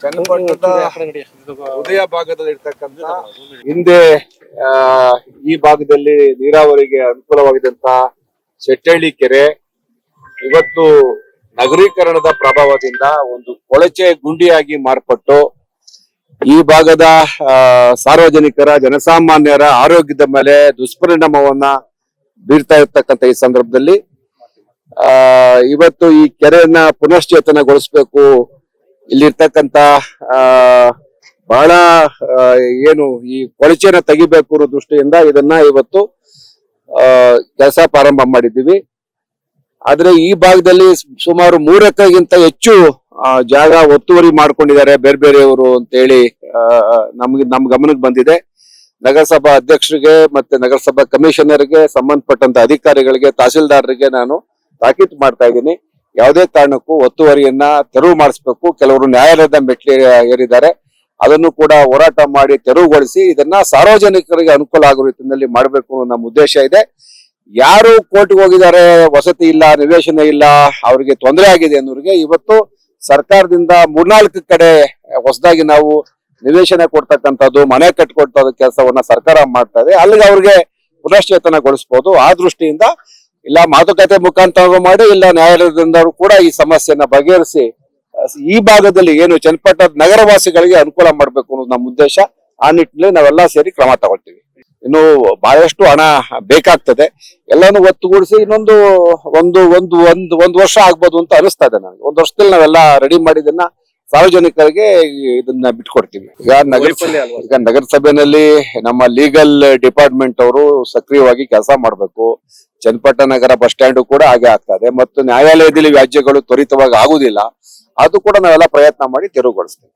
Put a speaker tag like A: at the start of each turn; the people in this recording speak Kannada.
A: ಚನ್ನಪಟ್ಟಣದ ಉದಯ ಭಾಗದಲ್ಲಿ ಇರ್ತಕ್ಕಂತ ಹಿಂದೆ ಈ ಭಾಗದಲ್ಲಿ ನೀರಾವರಿಗೆ ಅನುಕೂಲವಾಗಿದ್ದಂತ ಶೆಟ್ಟಳ್ಳಿ ಕೆರೆ. ಇವತ್ತು ನಗರೀಕರಣದ ಪ್ರಭಾವದಿಂದ ಒಂದು ಕೊಳಚೆ ಗುಂಡಿಯಾಗಿ ಮಾರ್ಪಟ್ಟು ಈ ಭಾಗದ ಆ, ಸಾರ್ವಜನಿಕರ ಜನಸಾಮಾನ್ಯರ ಆರೋಗ್ಯದ ಮೇಲೆ ದುಷ್ಪರಿಣಾಮವನ್ನ ಬೀರ್ತಾ ಇರ್ತಕ್ಕಂತ ಈ ಸಂದರ್ಭದಲ್ಲಿ ಆ ಇವತ್ತು ಈ ಕೆರೆಯನ್ನ ಪುನಶ್ಚೇತನಗೊಳಿಸ್ಬೇಕು ಇಲ್ಲಿರ್ತಕ್ಕಂತ, ಆ, ಬಹಳ ಏನು ಈ ಕೊಳಚೆನ ತೆಗಿಬೇಕು ಅನ್ನೋ ದೃಷ್ಟಿಯಿಂದ ಇದನ್ನ ಇವತ್ತು ಕೆಲಸ ಪ್ರಾರಂಭ ಮಾಡಿದ್ದೀವಿ. ಆದ್ರೆ ಈ ಭಾಗದಲ್ಲಿ ಸುಮಾರು ಮೂರಕ್ಕಿಂತ ಹೆಚ್ಚು ಜಾಗ ಒತ್ತುವರಿ ಮಾಡ್ಕೊಂಡಿದ್ದಾರೆ ಬೇರೆ ಬೇರೆಯವರು ಅಂತ ಹೇಳಿ ನಮ್ಗೆ, ನಮ್ ಗಮನಕ್ಕೆ ಬಂದಿದೆ. ನಗರಸಭಾ ಅಧ್ಯಕ್ಷರಿಗೆ ಮತ್ತೆ ನಗರಸಭಾ ಕಮಿಷನರ್ಗೆ ಸಂಬಂಧಪಟ್ಟಂತ ಅಧಿಕಾರಿಗಳಿಗೆ, ತಹಸೀಲ್ದಾರರಿಗೆ ನಾನು ತಾಕೀತು ಮಾಡ್ತಾ ಇದ್ದೀನಿ. ಯಾವುದೇ ಕಾರಣಕ್ಕೂ ಒತ್ತುವರಿಯನ್ನ ತೆರವು ಮಾಡಿಸ್ಬೇಕು. ಕೆಲವರು ನ್ಯಾಯಾಲಯದ ಮೆಟ್ಲಿ ಏರಿದ್ದಾರೆ. ಅದನ್ನು ಕೂಡ ಹೋರಾಟ ಮಾಡಿ ತೆರವುಗೊಳಿಸಿ ಇದನ್ನ ಸಾರ್ವಜನಿಕರಿಗೆ ಅನುಕೂಲ ಆಗೋ ರೀತಿಯಲ್ಲಿ ಮಾಡಬೇಕು ಅನ್ನೋ ನಮ್ಮ ಉದ್ದೇಶ ಇದೆ. ಯಾರು ಕೋರ್ಟ್ಗೆ ಹೋಗಿದ್ದಾರೆ, ವಸತಿ ಇಲ್ಲ, ನಿವೇಶನ ಇಲ್ಲ, ಅವರಿಗೆ ತೊಂದರೆ ಆಗಿದೆ ಅನ್ನೋರಿಗೆ ಇವತ್ತು ಸರ್ಕಾರದಿಂದ ಮೂರ್ನಾಲ್ಕು ಕಡೆ ಹೊಸದಾಗಿ ನಾವು ನಿವೇಶನ ಕೊಡ್ತಕ್ಕಂಥದ್ದು, ಮನೆ ಕಟ್ಕೊಡ್ತದ ಕೆಲಸವನ್ನ ಸರ್ಕಾರ ಮಾಡ್ತಾ ಇದೆ. ಅಲ್ಲಿಗೆ ಅವ್ರಿಗೆ ಪುನಶ್ಚೇತನಗೊಳಿಸಬಹುದು ಆ ದೃಷ್ಟಿಯಿಂದ ಇಲ್ಲ ಮಾತುಕತೆ ಮುಖಾಂತರ ಮಾಡಿ, ಇಲ್ಲ ನ್ಯಾಯಾಲಯದಿಂದ ಕೂಡ ಈ ಸಮಸ್ಯೆಯನ್ನ ಬಗೆಹರಿಸಿ, ಈ ಭಾಗದಲ್ಲಿ ಏನು ಚನ್ನಪಟ್ಟ ನಗರವಾಸಿಗಳಿಗೆ ಅನುಕೂಲ ಮಾಡಬೇಕು ಅನ್ನೋದು ನಮ್ಮ ಉದ್ದೇಶ. ಆ ನಿಟ್ಟಿನಲ್ಲಿ ನಾವೆಲ್ಲ ಸೇರಿ ಕ್ರಮ ತಗೊಳ್ತೀವಿ. ಇನ್ನು ಬಹಳಷ್ಟು ಹಣ ಬೇಕಾಗ್ತದೆ. ಎಲ್ಲಾನು ಒತ್ತುಗೂಡಿಸಿ ಇನ್ನೊಂದು ಒಂದು ಒಂದು ಒಂದು ಒಂದು ವರ್ಷ ಆಗ್ಬೋದು ಅಂತ ಅನಿಸ್ತಾ ಇದೆ ನನಗೆ. ಒಂದು ವರ್ಷದಲ್ಲಿ ನಾವೆಲ್ಲ ರೆಡಿ ಮಾಡಿದನ್ನ ಸಾರ್ವಜನಿಕರಿಗೆ ಇದನ್ನ ಬಿಟ್ಕೊಡ್ತೀವಿ. ಈಗ ನಗರ ಈಗ ನಗರಸಭೆನಲ್ಲಿ ನಮ್ಮ ಲೀಗಲ್ ಡಿಪಾರ್ಟ್ಮೆಂಟ್ ಅವರು ಸಕ್ರಿಯವಾಗಿ ಕೆಲಸ ಮಾಡಬೇಕು. ಚನ್ನಪಟ್ಟ ನಗರ ಬಸ್ ಸ್ಟ್ಯಾಂಡ್ ಕೂಡ ಹಾಗೆ ಆಗ್ತದೆ ಮತ್ತು ನ್ಯಾಯಾಲಯದಲ್ಲಿ ವ್ಯಾಜ್ಯಗಳು ತ್ವರಿತವಾಗಿ ಆಗುದಿಲ್ಲ. ಅದು ಕೂಡ ನಾವೆಲ್ಲ ಪ್ರಯತ್ನ ಮಾಡಿ ತೆರವುಗೊಳಿಸ್ತೀವಿ.